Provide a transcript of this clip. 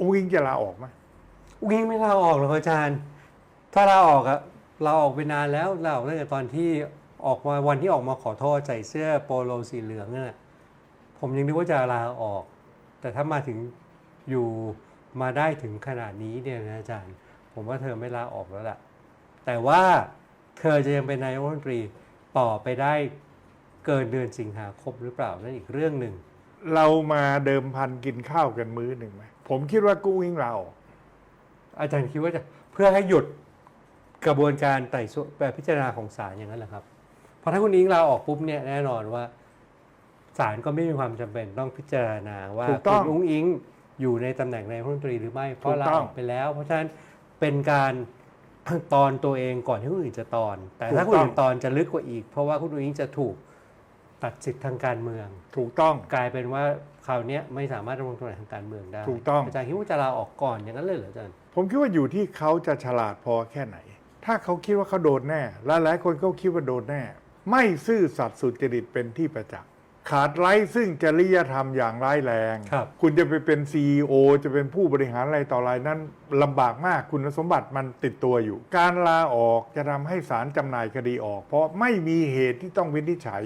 อุ้งอิงจะลาออกไหมอุ้งอิงไม่ลาออกหรอกอาจารย์ ถ้าลาออกอะลาออกไปนานแล้วลาออกตั้งแต่ตอนที่ออกมาวันที่ออกมาขอโทษใส่เสื้อโปโลสีเหลืองนั่นแหละผมยังนึกว่าจะลาออก แต่ถ้ามาถึงอยู่มาได้ถึงขนาดนี้เนี่ยนะอาจารย์ ผมว่าเธอไม่ลาออกแล้วล่ะ แต่ว่าเธอจะยังเป็นนายกรัฐมนตรีต่อไปได้เกินเดือนสิงหาคมหรือเปล่านั่นอีกเรื่องหนึ่ง เรามาเดิมพันกินข้าวกันมื้อหนึ่งไหมผมคิดว่ากุ้งอิงลาออกอาจารย์คิดว่าจะเพื่อให้หยุดกระบวนการไต่สวนแบบพิจารณาของศาลอย่างนั้นแหละครับเพราะถ้าคุณอิงลาออกปุ๊บเนี่ยแน่นอนว่าศาลก็ไม่มีความจำเป็นต้องพิจารณาว่าถูกต้องคุณอุ้งอิงอยู่ในตำแหน่งนายกรัฐมนตรีหรือไม่เพราะถูกลาต้อองอกไปแล้ว เพราะฉะนั้นเป็นการตอนตัวเองก่อนที่คนอื่นจะตอน แต่ถ้าถูคุกณต้องอื่นตอนจะลึกกว่าอีก เพราะว่าคุณอุ้งอิงจะถูก ตัดสิทธิ์ทางการเมือง ถูกต้องกลายเป็นว่าคราวเนี้ยไม่สามารถดำรงตำแหน่งทางการเมืองได้ ถูกต้องอาจารย์คิดว่าจะลาออกก่อนอย่างนั้นเลยเหรออาจารย์ผมคิดว่าอยู่ที่เขาจะฉลาดพอแค่ไหน ถ้าเขาคิดว่าเขาโดนแน่ และหลายคนก็คิดว่าโดนแน่ ไม่ซื่อสัตย์สุจริตเป็นที่ประจักษ์ขาดไร้ซึ่งจริยธรรมอย่างร้ายแรงครับคุณจะไปเป็น CEO จะเป็นผู้บริหารอะไรต่ออะไรนั้นลำบากมากคุณสมบัติมันติดตัวอยู่ การลาออกจะทำให้ศาลจำหน่ายคดีออก เพราะไม่มีเหตุที่ต้องวินิจฉัย